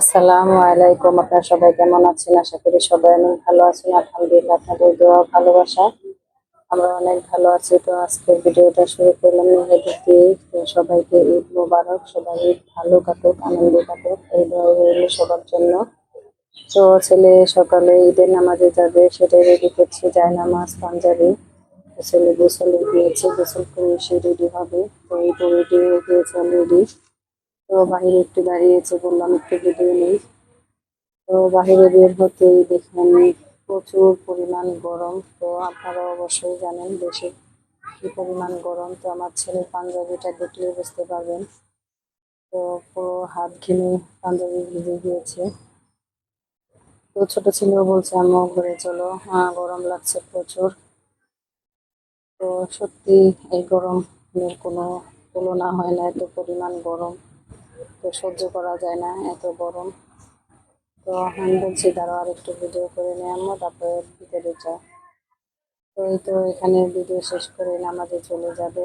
আসসালামু আলাইকুম, আপনারা সবাই কেমন আছেন? আশা করি সবাই অনেক ভালো আছেন। আলহামদুলিল্লাহ, আপনাদের দোয়া ভালোবাসা। আমরা অনেক ভালো আছি। তো আজকের ভিডিওটা শুরু করলাম মেহেদি দিয়ে। সবাইকে ঈদ মোবারক, সবাই ঈদ ভালো কাটুক, আনন্দ কাটুক। এই দোয়া রইল সবার জন্য। তো ছেলে সকালে ঈদের নামাজে যাবে, সেটাই রেডি করছে। যায় নামাজ, পাঞ্জাবি। ছেলে গোসলে গিয়েছে গোসল করে এসে রেডি হবে। তো এই তো রেডি হয়ে গিয়েছে অলরেডি তো বাহিরে একটু দাঁড়িয়েছে, বললাম একটু ভিডিও নেই। তো বাহিরে বের হতেই দেখেন প্রচুর পরিমাণ গরম। তো আপনারা অবশ্যই জানেন দেশে কি পরিমাণ গরম। তো আমার ছেলের পাঞ্জাবিটা দেখলে বুঝতে পারবেন। তো পুরো হাত ঘিনে পাঞ্জাবি ভিজে গিয়েছে। তো ছোট ছেলেও বলছে, আম্মু, ঘুরে চলো। হ্যাঁ গরম লাগছে প্রচুর। তো সত্যি এই গরমের কোনো তুলনা হয় না, এত পরিমাণ গরম। তো সহ্য করা যায় না, এত গরম। তো আমি বলছি, দাঁড়াও, আর একটু ভিডিও করে নিয়ে আম্মু, তারপরে ভিতরে যাও তো এই তো এখানে ভিডিও শেষ করে নামাজে চলে যাবে।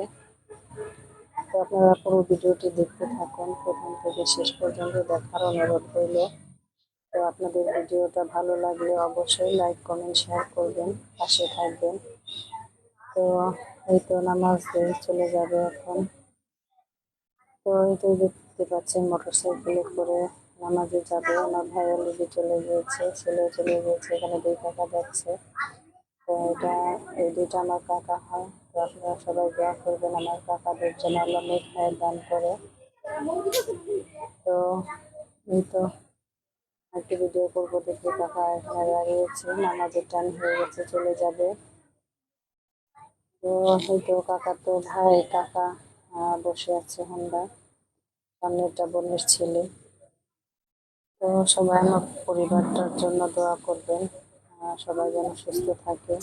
তো আপনারা পুরো ভিডিওটি দেখতে থাকুন, প্রথম থেকে শেষ পর্যন্ত দেখার অনুরোধ রইল। তো আপনাদের ভিডিওটা ভালো লাগলে অবশ্যই লাইক, কমেন্ট শেয়ার করবেন, পাশে থাকবেন। তো এই তো নামাজ চলে যাবে এখন। তো এই দেখতে পাচ্ছেন মোটর সাইকেলে করে। নামাজে যাবে, আমার ভাই অলরেডি চলে গিয়েছে, ছেলেও চলে গিয়েছে, এখানে দুই কাকা যাচ্ছে। তো এটা, এই দুইটা আমার কাকা হয়। তো আপনারা সবাই দোয়া করবেন আমার কাকাদের জন্য আল্লাহ হায়াত দান করে। তো এই তো একটি ভিডিও করব, দেখে কাকা এখানে দাঁড়িয়েছে, নামাজের টান হয়ে গেছে, চলে যাবে। তো হয়তো কাকা তো ভাই, কাকা। বসে আছে হোন্ডা সামনেটা বোনের ছেলে। তো সবাই আমার পরিবারটার জন্য দোয়া করবেন। আহ, সবাই যেন সুস্থ থাকে।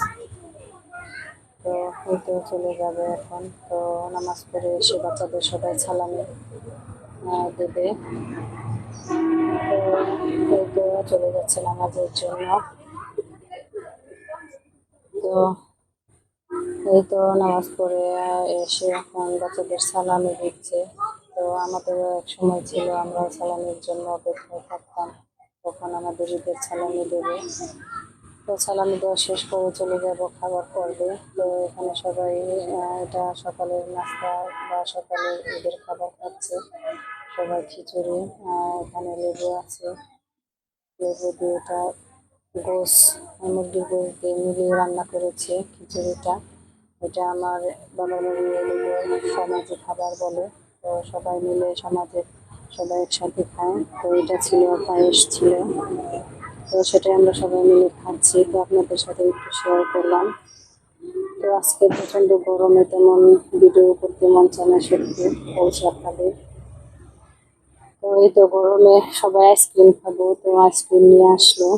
তো এই তো চলে যাবে এখন। তো নামাজ পড়ে এসে বাচ্চাদের সবাই সালামি আহ, দেবে। তো চলে যাচ্ছে নামাজের জন্য। তো এই তো নামাজ পড়ে এসে এখন বাচ্চাদের সালামি দিচ্ছে। তো আমাদেরও এক সময় ছিল আমরা সালামির জন্য অপেক্ষায় থাকতাম। তখন আমাদের ঈদের সালামি দেবে। তো সালামি দেওয়া শেষ করে চলে যাব খাবার পর্বে। তো এখানে সবাই এটা সকালের নাস্তা বা সকালে ঈদের খাবার খাচ্ছে। সবাই খিচুড়ি এখানে লেবু আছে। লেবু দিয়ে এটা গোস, মুরগির গোস দিয়ে মিলিয়ে রান্না করেছে খিচুড়িটা। এটা আমার এলাকায় সমাজে খাবার বলে, তো সবাই মিলে সমাজে সবাই একসাথে খায়। তো এটা ছিল পায়েস ছিল। তো সেটাই আমরা সবাই মিলে খাচ্ছি। তো আপনাদের সাথে একটু শেয়ার করলাম। তো আজকে প্রচণ্ড গরমে তেমন ভিডিও করতে মন চায় না সত্যি বলছি তো এই তো গরমে সবাই আইসক্রিম খাব, তো আইসক্রিম নিয়ে আসলো।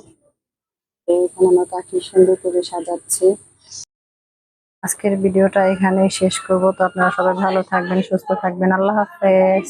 তো এখানে আমার কাকি সুন্দর করে সাজাচ্ছে। আজকের ভিডিওটা এখানেই শেষ করব। তো আপনারা সবাই ভালো থাকবেন সুস্থ থাকবেন। আল্লাহ হাফেজ।